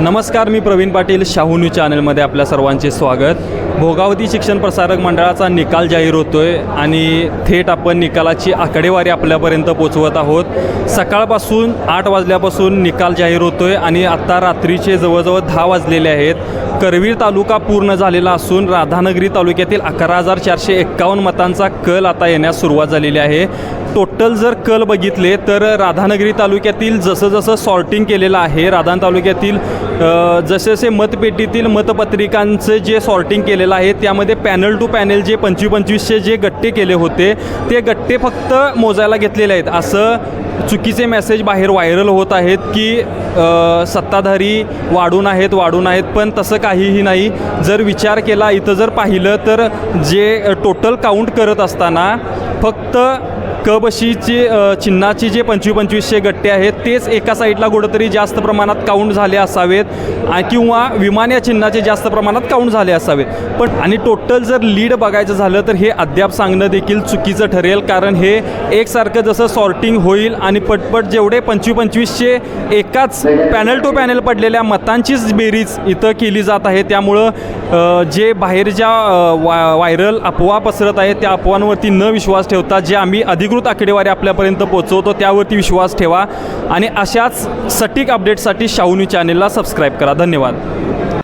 नमस्कार मी प्रवीण पाटील शाहू न्यूज चॅनलमध्ये आपल्या सर्वांचे स्वागत. भोगावती शिक्षण प्रसारक मंडळाचा निकाल जाहीर होतो आहे आणि थेट आपण निकालाची आकडेवारी आपल्यापर्यंत पोचवत आहोत. सकाळपासून आठ वाजल्यापासून निकाल जाहीर होतो आहे आणि आत्ता रात्रीचे जवळजवळ दहा वाजलेले आहेत. करवीर तालुका पूर्ण झालेला असून राधानगरी तालुक्यातील अकरा हजार चारशे एक्कावन्न मतांचा कल आता येण्यास सुरुवात झालेली आहे. टोटल जर कल बघितले तर राधानगरी तालुक्यातील जसं जसं सॉर्टिंग केलेलं आहे. राधान तालुक्यातील जसे जसे मतपेटीतील मतपत्रिकांचं जे सॉर्टिंग केलेलं आहे त्यामध्ये पॅनल टू पॅनल जे पंचवीस पंचवीसचे जे गट्टे केले होते ते गट्टे फक्त मोजायला घेतलेले आहेत. असं चुकीचे मेसेज बाहेर व्हायरल होत आहेत की सत्ताधारी वाढून आहेत वाढून आहेत पण तसं काहीही नाही. जर विचार केला इथं जर पाहिलं तर जे टोटल काउंट करत असताना फक्त क बशीचे चिन्हाची जे पंचवीस पंचवीसशे गट्टे आहेत तेच एका साईडला कुठंतरी जास्त प्रमाणात काउंट झाले असावेत किंवा विमान या चिन्हाचे जास्त प्रमाणात काउंट झाले असावेत. पण आणि टोटल जर लीड बघायचं झालं तर हे अद्याप सांगणं देखील चुकीचं ठरेल कारण हे एकसारखं जसं सॉर्टिंग होईल आणि पटपट जेवढे पंचवीस पंचवीसशे एकाच पॅनल टू पॅनल पडलेल्या मतांचीच बेरीज इथं केली जात आहे त्यामुळं जे बाहेरच्या वाय वा व्हायरल अफवा पसरत आहेत त्या अफवांवरती न विश्वास ठेवता जे आम्ही अधिकृत आकडेवारी आपल्यापर्यंत पोहोचवतो त्यावरती विश्वास ठेवा. आणि अशाच सटीक अपडेटसाठी शाहू चॅनेलला सबस्क्राईब करा. धन्यवाद.